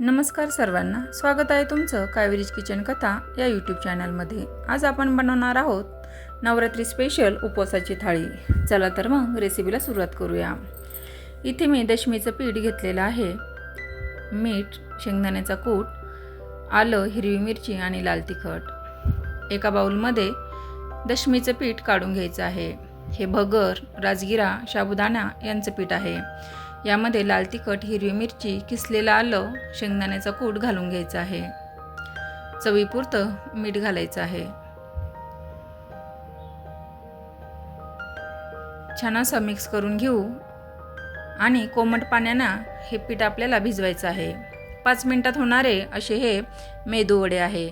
नमस्कार सर्वांना. स्वागत आहे तुमचं कावेरीज किचन कथा या यूट्यूब चॅनलमध्ये आज आपण बनवणार आहोत नवरात्री स्पेशल उपवासाची थाळी. चला तर मग रेसिपीला सुरुवात करूया. इथे मी दशमीचं पीठ घेतलेलं आहे. मीठ शेंगदाण्याचा कूट आलं हिरवी मिरची आणि लाल तिखट. एका बाऊलमध्ये दशमीचं पीठ काढून घ्यायचं आहे. हे भगर राजगिरा साबुदाणा यांचं पीठ आहे. यामध्ये लाल तिखट हिरवी मिरची किसलेलं आलं शेंगदाण्याचा कूट घालून घ्यायचा आहे. चवीपुरतं मीठ घालायचं आहे. छान असं मिक्स करून घेऊ आणि कोमट पाण्यानं हे पीठ आपल्याला भिजवायचं आहे. पाच मिनिटात होणारे असे हे मेदू वडे आहे.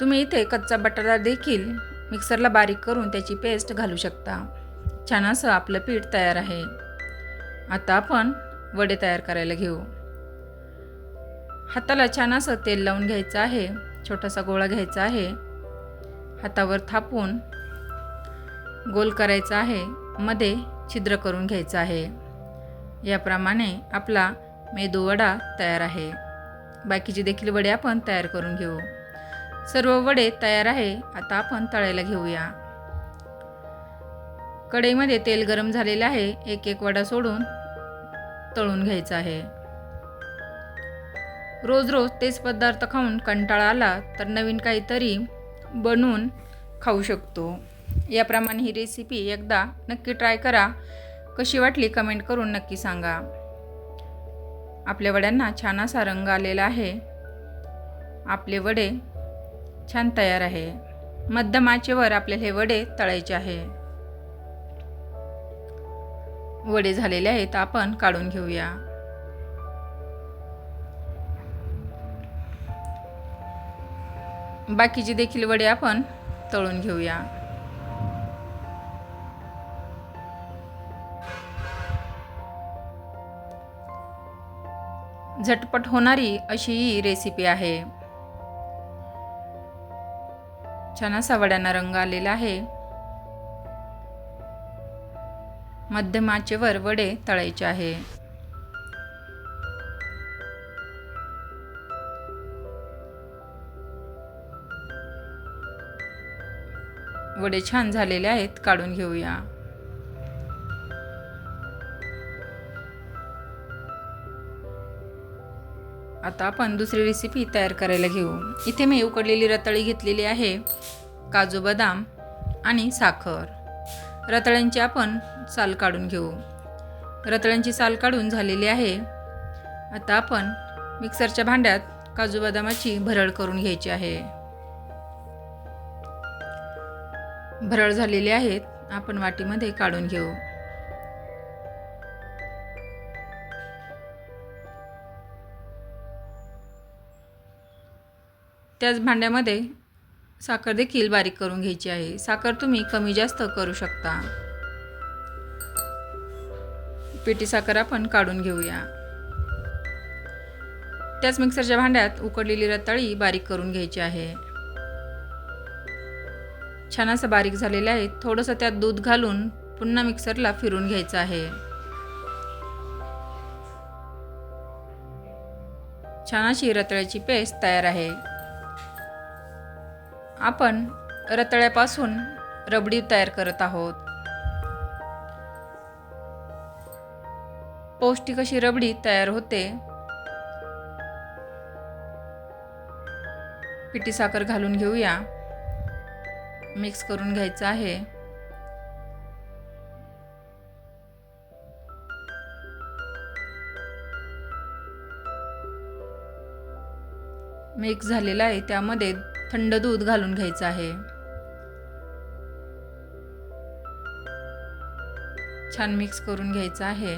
तुम्ही इथे कच्चा बटाटा देखील मिक्सरला बारीक करून त्याची पेस्ट घालू शकता. छान असं आपलं पीठ तयार आहे. आता आपण वडे तयार करायला घेऊ. हाताला छान असं तेल लावून घ्यायचं आहे. छोटासा गोळा घ्यायचा आहे. हातावर थापून गोल करायचा आहे. मध्ये छिद्र करून घ्यायचं आहे. याप्रमाणे आपला मेदू वडा तयार आहे. बाकीचे देखील वडे आपण तयार करून घेऊ. सर्व वडे तयार आहे. आता आपण तळायला घेऊया. कढईमध्ये तेल गरम झालेलं आहे. एक एक वडा सोडून तळून घ्यायचा आहे. रोज रोज तेच पदार्थ खाऊन कंटाळा आला तर नवीन काहीतरी बनवून खाऊ शकतो. याप्रमाणे ही रेसिपी एकदा नक्की ट्राय करा. कशी वाटली कमेंट करून नक्की सांगा. आपल्या वड्यांना छान असा रंग आलेला आहे. आपले वडे छान तयार आहे. मध्यम आचेवर आपल्याला हे वडे तळायचे आहे. वडे झालेले आहेत आपण काढून घेऊया. बाकीचे देखील वडे आपण तळून घेऊया. झटपट होणारी अशी ही रेसिपी आहे. छान असा वड्यांना रंग आलेला आहे. मध्यमाचेवर वडे तळायचे आहे. वडे छान झालेले आहेत काढून घेऊया. आता आपण दुसरी रेसिपी तयार करायला घेऊ. इथे मी उकडलेली रताळी घेतलेली आहे काजू बदाम आणि साखर. रताळ्यांची आपण साल काढून घेऊ. रताळ्यांची साल काढून झालेली आहे. आता आपण मिक्सरच्या भांड्यात काजू बदामाची भरळ करून घ्यायची आहे. भरळ झालेली आहेत आपण वाटीमध्ये काढून घेऊ. त्याच भांड्यामध्ये साखर देखील बारीक करून घ्यायची आहे. साखर तुम्ही कमी जास्त करू शकता. पिठी साखर आपण काढून घेऊया. त्याच मिक्सरच्या भांड्यात उकडलेली रताळी बारीक करून घ्यायची आहे. छान असं बारीक झालेलं आहे. थोडंसं त्यात दूध घालून पुन्हा मिक्सरला फिरून घ्यायचं आहे. छान अशी रताळ्याची पेस्ट तयार आहे. आपण रताळ्यापासून रबडी तयार करत आहोत. पौष्टिक अशी रबडी तयार होते. पिठी साखर घालून घेऊया. मिक्स करून घ्यायचं आहे. मिक्स झालेला आहे त्यामध्ये थंड दूध घालून घ्यायचं आहे. छान मिक्स करून घ्यायचं आहे.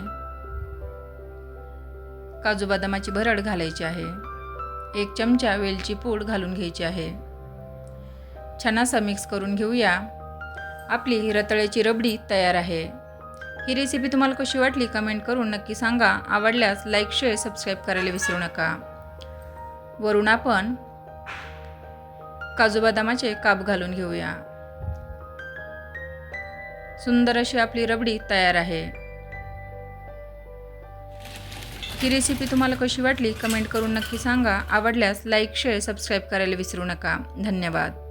काजू बदामाची भरड घालायची आहे. एक चमचा वेलची पूड घालून घ्यायची आहे. छान असा मिक्स करून घेऊया. आपली रताळ्याची रबडी तयार आहे. ही रेसिपी तुम्हाला कशी वाटली कमेंट करून नक्की सांगा. आवडल्यास लाईक शेअर सबस्क्राईब करायला विसरू नका. वरून आपण काजू बदामाचे काप घालून घेऊया. सुंदर अशी आपली रबडी तयार आहे. ही रेसिपी तुम्हाला कशी वाटली कमेंट करून नक्की सांगा. आवडल्यास लाईक शेअर सबस्क्राईब करायला विसरू नका. धन्यवाद.